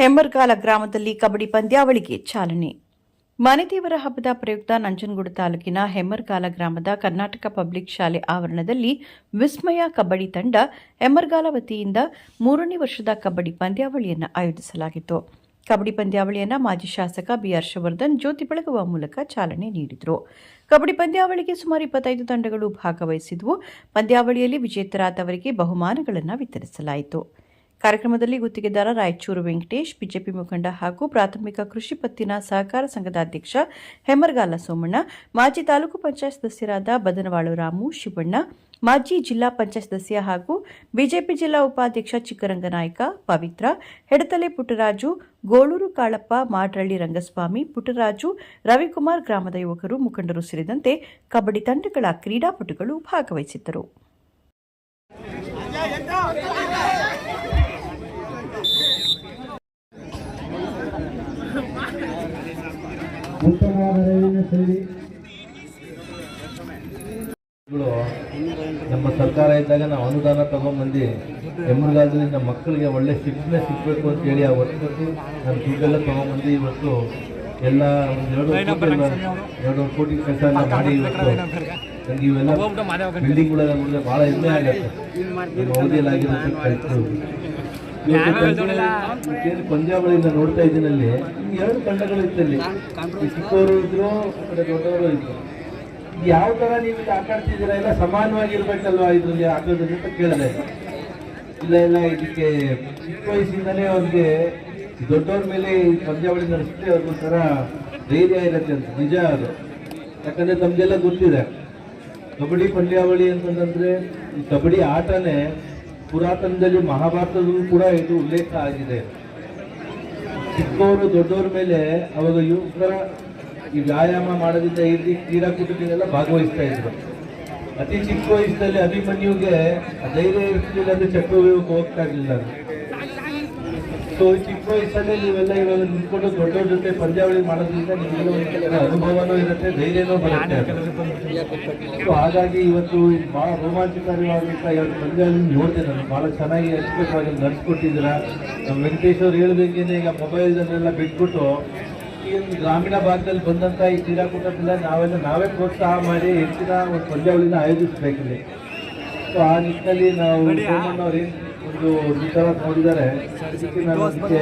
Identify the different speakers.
Speaker 1: ಹೆಮ್ಮರ್ಗಾಲ ಗ್ರಾಮದಲ್ಲಿ ಕಬಡ್ಡಿ ಪಂದ್ಯಾವಳಿಗೆ ಚಾಲನೆ. ಮನೆದೇವರ ಹಬ್ಬದ ಪ್ರಯುಕ್ತ ನಂಜನಗೂಡು ತಾಲೂಕಿನ ಹೆಮ್ಮರ್ಗಾಲ ಗ್ರಾಮದ ಕರ್ನಾಟಕ ಪಬ್ಲಿಕ್ ಶಾಲೆ ಆವರಣದಲ್ಲಿ ವಿಸ್ಮಯ ಕಬಡ್ಡಿ ತಂಡ ಹೆಮ್ಮರ್ಗಾಲ ವತಿಯಿಂದ ಮೂರನೇ ವರ್ಷದ ಕಬಡ್ಡಿ ಪಂದ್ಯಾವಳಿಯನ್ನು ಆಯೋಜಿಸಲಾಗಿತ್ತು. ಕಬಡ್ಡಿ ಪಂದ್ಯಾವಳಿಯನ್ನು ಮಾಜಿ ಶಾಸಕ ಬಿ ಹರ್ಷವರ್ಧನ್ ಜ್ಯೋತಿ ಬೆಳಗುವ ಮೂಲಕ ಚಾಲನೆ ನೀಡಿದರು. ಕಬಡ್ಡಿ ಪಂದ್ಯಾವಳಿಗೆ ಸುಮಾರು ಇಪ್ಪತ್ತೈದು ತಂಡಗಳು ಭಾಗವಹಿಸಿದ್ವು. ಪಂದ್ಯಾವಳಿಯಲ್ಲಿ ವಿಜೇತರಾದವರಿಗೆ ಬಹುಮಾನಗಳನ್ನು ವಿತರಿಸಲಾಯಿತು. ಕಾರ್ಯಕ್ರಮದಲ್ಲಿ ಗುತ್ತಿಗೆದಾರ ರಾಯಚೂರು ವೆಂಕಟೇಶ್, ಬಿಜೆಪಿ ಮುಖಂಡ ಹಾಗೂ ಪ್ರಾಥಮಿಕ ಕೃಷಿ ಪತ್ತಿನ ಸಹಕಾರ ಸಂಘದ ಅಧ್ಯಕ್ಷ ಹೆಮ್ಮರ್ಗಾಲ ಸೋಮಣ್ಣ, ಮಾಜಿ ತಾಲೂಕು ಪಂಚಾಯತ್ ಸದಸ್ಯರಾದ ಬದನವಾಳು ರಾಮು ಶಿವಣ್ಣ, ಮಾಜಿ ಜಿಲ್ಲಾ ಪಂಚಾಯತ್ ಸದಸ್ಯ ಹಾಗೂ ಬಿಜೆಪಿ ಜಿಲ್ಲಾ ಉಪಾಧ್ಯಕ್ಷ ಚಿಕ್ಕರಂಗನಾಯಕ ಪವಿತ್ರ, ಹೆಡತಲೆ ಪುಟ್ಟರಾಜು, ಗೋಳೂರು ಕಾಳಪ್ಪ ಮಾಡ್ರಳ್ಳಿ ರಂಗಸ್ವಾಮಿ, ಪುಟ್ಟರಾಜು, ರವಿಕುಮಾರ್ ಗ್ರಾಮದ ಯುವಕರು ಮುಖಂಡರು ಸೇರಿದಂತೆ ಕಬಡ್ಡಿ ತಂಡಗಳ ಕ್ರೀಡಾಪಟುಗಳು ಭಾಗವಹಿಸಿದ್ದರು.
Speaker 2: ಉತ್ತಮವಾದ ರೈಲಿನ
Speaker 3: ನಮ್ಮ ಸರ್ಕಾರ ಇದ್ದಾಗ ನಾವು ಅನುದಾನ ತಗೊಂಡ್ಬಂದು ಎಮ್ಮಗಾಲದಲ್ಲಿ ನಮ್ಮ ಮಕ್ಕಳಿಗೆ ಒಳ್ಳೆ ಶಿಕ್ಷಣ ಸಿಗಬೇಕು ಅಂತ ಹೇಳಿ ಆ ವರ್ಷದಲ್ಲಿ ನಾನು ದುಡ್ಡೆಲ್ಲ ತಗೊಂಡ್ಬಂದು ಇವತ್ತು ಎಲ್ಲ ಒಂದು ಎರಡು ಕೋಟಿ ಎರಡು ಕೋಟಿ ಕೆಲಸ ಎಲ್ಲ ಮಾಡಿ ಇವತ್ತು. ನನಗೆ ಇವೆಲ್ಲ ಬಿಲ್ಡಿಂಗ್ಗಳೆಲ್ಲ ನೋಡಿದ್ರೆ ಭಾಳ ಹೆಮ್ಮೆ ಆಗುತ್ತೆ. ನಮ್ಮ ಅವಧಿಯಲ್ಲಾಗಿರೋದು ಕಲಿತು. ಪಂದ್ಯಾವಳಿಯಿಂದ ನೋಡ್ತಾ ಇದ್ದೀನಲ್ಲಿ ಎರಡು ತಂಡಗಳು ಇತ್ತಲ್ಲಿ. ಚಿಕ್ಕವರು ಇದ್ರು ದೊಡ್ಡವರು ಇದ್ರು. ಯಾವ ತರ ನೀವು ಇಲ್ಲಿ ಆಟ ಆಡ್ತಿದ್ದೀರಾ ಎಲ್ಲ ಸಮಾನವಾಗಿರ್ಬೇಕಲ್ವಾ ಇದ್ರಲ್ಲಿ ಆಟೋದ್ರಲ್ಲಿ ಅಂತ ಕೇಳಿದೆ. ಇಲ್ಲ ಇಲ್ಲ ಇದಕ್ಕೆ ಚಿಕ್ಕ ವಯಸ್ಸಿಂದಲೇ ಅವ್ರಿಗೆ ದೊಡ್ಡವ್ರ ಮೇಲೆ ಪಂದ್ಯಾವಳಿ ನಡೆಸಿದ್ರೆ ಅವ್ರಿಗೊಂಥರ ಧೈರ್ಯ ಇರುತ್ತೆ ಅಂತ. ನಿಜ ಅದು. ಯಾಕಂದ್ರೆ ತಮಗೆಲ್ಲ ಗೊತ್ತಿದೆ. ಕಬಡ್ಡಿ ಪಂದ್ಯಾವಳಿ ಅಂತಂದ್ರೆ ಈ ಕಬಡ್ಡಿ ಆಟನೇ ಪುರಾತನದಲ್ಲಿ ಮಹಾಭಾರತದಲ್ಲೂ ಕೂಡ ಇದು ಉಲ್ಲೇಖ ಆಗಿದೆ. ಚಿಕ್ಕವರು ದೊಡ್ಡವ್ರ ಮೇಲೆ ಅವಾಗ ಯುವಕರ ಈ ವ್ಯಾಯಾಮ ಮಾಡೋದ್ರಿಂದ ಇಲ್ಲಿ ಕ್ರೀಡಾಕೂಟದಲ್ಲೆಲ್ಲ ಭಾಗವಹಿಸ್ತಾ ಇದ್ರು. ಅತಿ ಚಿಕ್ಕ ವಯಸ್ಸಲ್ಲಿ ಅಭಿಮನ್ಯುಗೆ ಧೈರ್ಯ ಇರ್ತಿಲ್ಲ ಅಂದ್ರೆ ಚಕ್ರವ್ಯೂಹಕ್ಕೆ ಹೋಗ್ತಾ ಇರ್ಲಿಲ್ಲ. ಸೊ, ಚಿಕ್ಕ ವಯಸ್ಸಲ್ಲಿ ನೀವೆಲ್ಲ ಇವಾಗ ನಿಂತ್ಕೊಂಡು ದೊಡ್ಡವ್ರ ಜೊತೆ ಪಂದ್ಯಾವಳಿ ಮಾಡೋದ್ರಿಂದ ನಿಮಗೆಲ್ಲ ಅನುಭವನೂ ಇರುತ್ತೆ, ಧೈರ್ಯನೂ ಬರುತ್ತೆ. ಸೊ ಹಾಗಾಗಿ ಇವತ್ತು ಬಹಳ ರೋಮಾಂಚಕಾರಿಯಾದಂಥ ಇವತ್ತು ಪಂದ್ಯಾವಳಿ ನೋಡಿದೆ ನಾನು ಬಹಳ ಚೆನ್ನಾಗಿ ಅಚ್ಚುಕಟ್ಟಾಗಿ ನಡೆಸ್ಕೊಟ್ಟಿದ್ದೀರಾ. ನಮ್ಮ ವೆಂಕಟೇಶ್ ಅವ್ರು ಹೇಳ್ಬೇಕೇನೆ, ಈಗ ಮೊಬೈಲ್ದನ್ನೆಲ್ಲ ಬಿಟ್ಬಿಟ್ಟು ಈ ಗ್ರಾಮೀಣ ಭಾಗದಲ್ಲಿ ಬಂದಂಥ ಈ ಕ್ರೀಡಾಕೂಟದಿಂದ ನಾವೆಲ್ಲ ನಾವೇ ಪ್ರೋತ್ಸಾಹ ಮಾಡಿ ಹೆಚ್ಚಿನ ಒಂದು ಪಂದ್ಯಾವಳಿನ ಆಯೋಜಿಸಬೇಕಿದೆ. ಸೊ ಆ ನಿಟ್ಟಿನಲ್ಲಿ ನಾವು ಏನು ಒಂದು ಈ ಥರ ನೋಡಿದ್ದಾರೆ ನಾನು ಅದಕ್ಕೆ